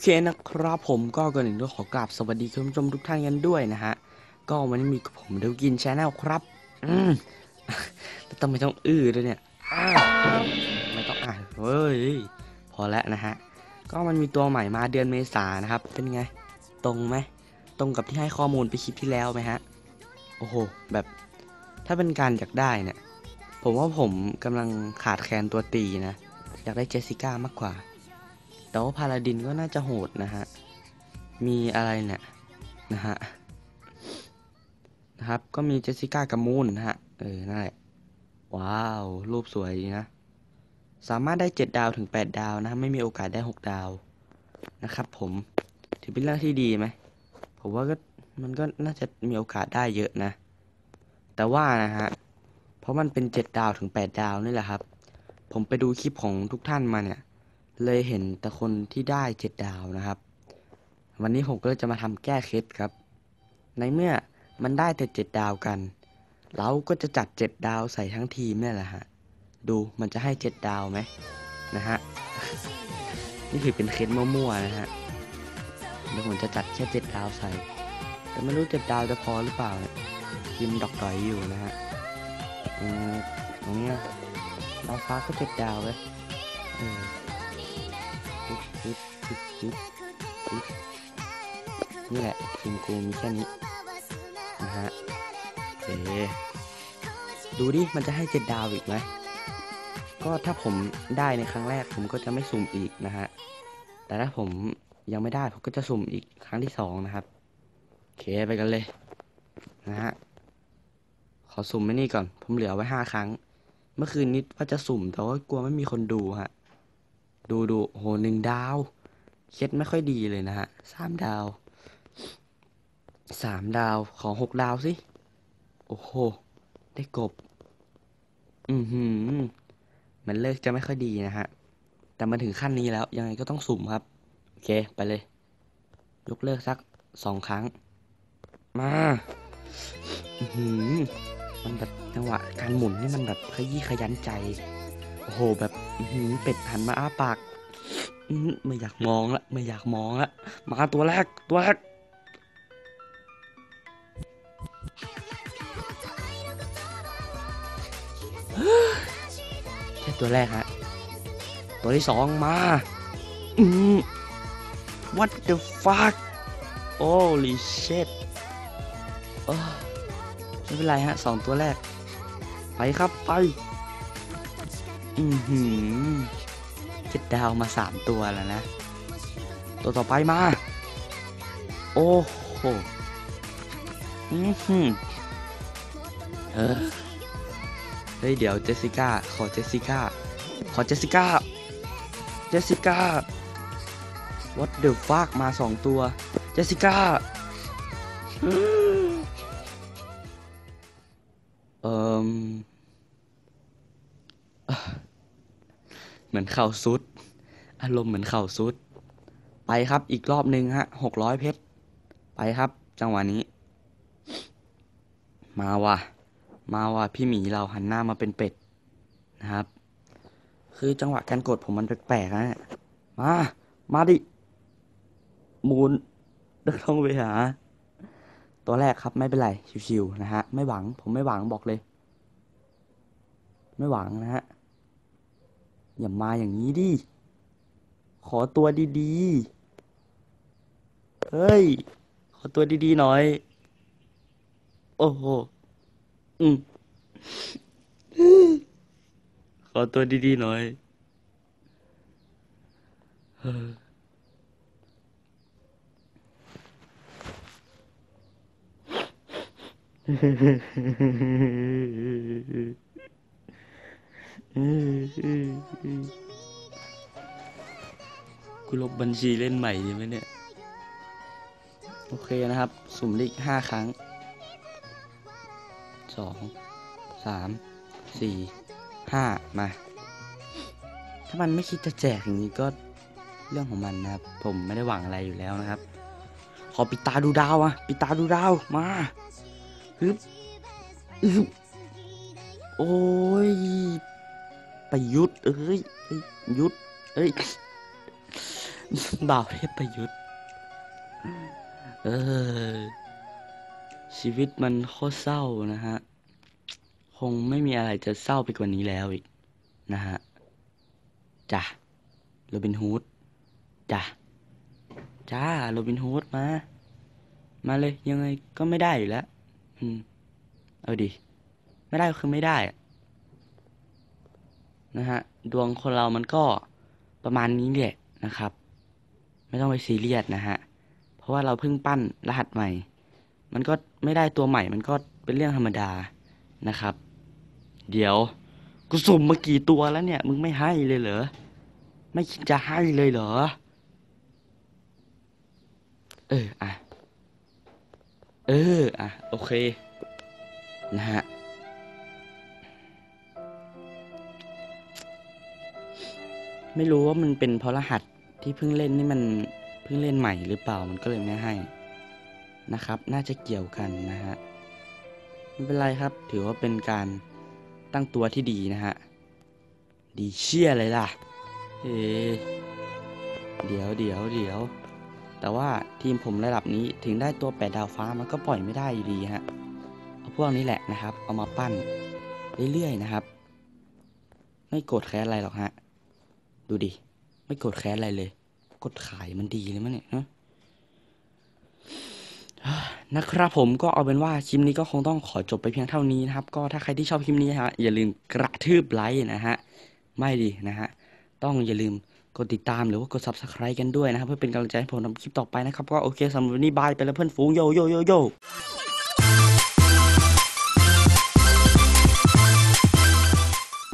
เคนะครับผมก็ก่อนอื่นต้องขอกราบสวัสดีคุณผู้ชมทุกท่านกันด้วยนะฮะ ก็วันนี้มีกับผมเดวกินชาแนลครับอืมแล้วทำไมต้องอื้อด้วยเนี่ยไม่ต้องอ่านเฮ้ยพอแล้วนะฮะ ก็มันมีตัวใหม่มาเดือนเมษานะครับ เป็นไง ตรงไหมตรงกับที่ให้ข้อมูลไปคลิปที่แล้วไหมฮะ โอ้โห แบบถ้าเป็นการอยากได้เนี่ย ผมว่าผมกำลังขาดแคลนตัวตีนะ อยากได้เจสสิก้ามากกว่า แต่ว่าพาลาดินก็น่าจะโหดนะฮะ มีอะไรเนี่ยนะฮะ นะครับ ก็มีเจสสิก้ากับมูนนะฮะ เออ นั่นแหละ ว้าว รูปสวยดีนะ สามารถได้ 7 ดาวถึง 8 ดาวนะ ไม่มีโอกาสได้ 6 ดาว นะครับผม ถือเป็นเรื่องที่ดีไหม ผมว่าก็มันก็น่าจะมีโอกาสได้เยอะนะ แต่ว่านะฮะ เพราะมันเป็น 7 ดาวถึง 8 ดาวนี่แหละครับ ผมไปดูคลิปของทุกท่านมาเนี่ย เลยเห็นแต่คนที่ได้7ดดาวนะครับ วันนี้ผมก็จะมาทำแก้เคล็ดครับ ในเมื่อมันได้แต่7ดดาวกัน เราก็จะจัด7ดดาวใส่ทั้งทีมนี่แหละฮะ ดูมันจะให้7ดดาวไหมนะฮะ นี่คือเป็นเคล็ดมั่วๆนะฮะเดี๋ยวผมจะจัดแค่7ดดาวใส่ แต่ไม่รู้7ดดาวจะพอหรือเปล่าเนี่ยทีมดอกดอยอยู่นะฮะตรงนี้ยดาวฟ้าก็เจ็ดดาวเลย นี่แหละทีมกูมีแค่นี้นะฮะเอดูดิ มันจะให้เจ็ดดาวอีกไหม ก็ถ้าผมได้ในครั้งแรกผมก็จะไม่สุ่มอีกนะฮะ แต่ถ้าผมยังไม่ได้ผมก็จะสุ่มอีกครั้งที่สองนะครับ โอเคไปกันเลย นะฮะ ขอสุ่มไม่นี่ก่อน ผมเหลือไว้ห้าครั้ง เมื่อคืนนี้ว่าจะสุ่มแต่ว่ากลัวไม่มีคนดูฮะ ดูดูโหหนึ่งดาว เคล็ดไม่ค่อยดีเลยนะฮะสามดาวสามดาวขอหกดาวสิ โอ้โห ได้กบ อือหือ มันเลิกจะไม่ค่อยดีนะฮะ แต่มาถึงขั้นนี้แล้ว ยังไงก็ต้องสุ่มครับ โอเค ไปเลย ยกเลิกสักสองครั้ง มา อือหือ มันแบบจังหวะการหมุนนี่มันแบบขยี้ขยันใจ โอ้โห แบบ อื้อหือ เป็ดหันมาอ้าปากอื้อหือ ไม่อยากมองละไม่อยากมองละมาตัวแรกตัวแรกแค่ตัวแรกฮะตัวที่สองมาอืม what the fuck holy shit โอ้ไม่เป็นไรฮะสองตัวแรก ไปครับไป อือหือ เจ็ดดาวมาสามตัวแล้วนะ ตัวต่อไปมา โอ้โหอือหือเออเฮ้ยเดี๋ยวเจสสิก้า ขอเจสสิก้า ขอเจสสิก้า เจสสิก้า what the fuck มาสองตัว เจสสิก้า เอ่มอ่ เหมือนเข่าซุด อารมณ์เหมือนเข่าซุด ไปครับอีกรอบหนึ่งฮะหกร้อยเพชร ไปครับ จังหวะนี้ มาว่ะ มาว่ะพี่หมีเราหันหน้ามาเป็นเป็ดนะครับ คือจังหวะการกดผมมันแปลกๆนะมา มาดิ มูนเดินลงไปหา ตัวแรกครับไม่เป็นไร ชิวๆนะฮะ ไม่หวัง ผมไม่หวังบอกเลย ไม่หวังนะฮะ อย่ามาอย่างนี้ดิ ขอตัวดีๆ เฮ้ย ขอตัวดีๆหน่อย โอ้โห อืม ขอตัวดีๆหน่อยเฮ้อ กูลบบัญชีเล่นใหม่ดีไหมเนี่ย โอเคนะครับ สุ่มได้อีกห้าครั้ง สอง สาม สี่ ห้า มา ถ้ามันไม่คิดจะแจกอย่างนี้ก็เรื่องของมันนะครับ ผมไม่ได้หวังอะไรอยู่แล้วนะครับ ขอปิดตาดูดาวอะปิดตาดูดาว มาฮึบอึโอ้ย ประยุดเอ้ยเอ้ยยุดเอ้ยบ่าวเทพประยุทธ์เออชีวิตมันโคตรเศร้านะฮะ คงไม่มีอะไรจะเศร้าไปกว่านี้แล้วอีก นะฮะจ้ะโรบินฮูดจ้ะจ้าโรบินฮูดมา มาเลยยังไงก็ไม่ได้อยู่แล้ว อืม เอาดิ ไม่ได้ก็คือไม่ได้อะ นะฮะดวงคนเรามันก็ประมาณนี้แหละนะครับ ไม่ต้องไปซีเรียสนะฮะเพราะว่าเราเพิ่งปั้นรหัสใหม่ มันก็ไม่ได้ตัวใหม่ มันก็เป็นเรื่องธรรมดานะครับ เดี๋ยวกูสุ่มมากี่ตัวแล้วเนี่ย มึงไม่ให้เลยเหรอไม่คิดจะให้เลยเหรอ เอออะ เอออะ โอเค นะฮะ ไม่รู้ว่ามันเป็นเพราะรหัสที่เพิ่งเล่นนี่มันเพิ่งเล่นใหม่หรือเปล่ามันก็เลยไม่ให้นะครับ น่าจะเกี่ยวกันนะฮะไม่เป็นไรครับ ถือว่าเป็นการตั้งตัวที่ดีนะฮะดีเชี่ยเลยล่ะเอเดี๋ยวเดี๋ยวเดี๋ยวแต่ว่าทีมผมระดับนี้ถึงได้ตัวแปดดาวฟ้ามันก็ปล่อยไม่ได้อยู่ดีฮะเอาพวกนี้แหละนะครับ เอามาปั้นเรื่อยๆนะครับ ไม่โกรธแค้นอะไรหรอกฮะ ดูดิ ไม่โกรธแค้นอะไรเลย กดขายมันดีเลยมั้งเนี่ยฮะนะครับผมก็เอาเป็นว่าคลิปนี้ก็คงต้องขอจบไปเพียงเท่านี้นะครับ ก็ถ้าใครที่ชอบคลิปนี้ฮะอย่าลืมกระทืบไลค์นะฮะไม่ดีนะฮะต้องอย่าลืมกดติดตามหรือว่ากด subscribe กันด้วยนะครับ เพื่อเป็นกำลังใจให้ผมทำคลิปต่อไปนะครับ ก็โอเคสำหรับวันนี้บายไปแล้วเพื่อนฝูงโยโยโยโย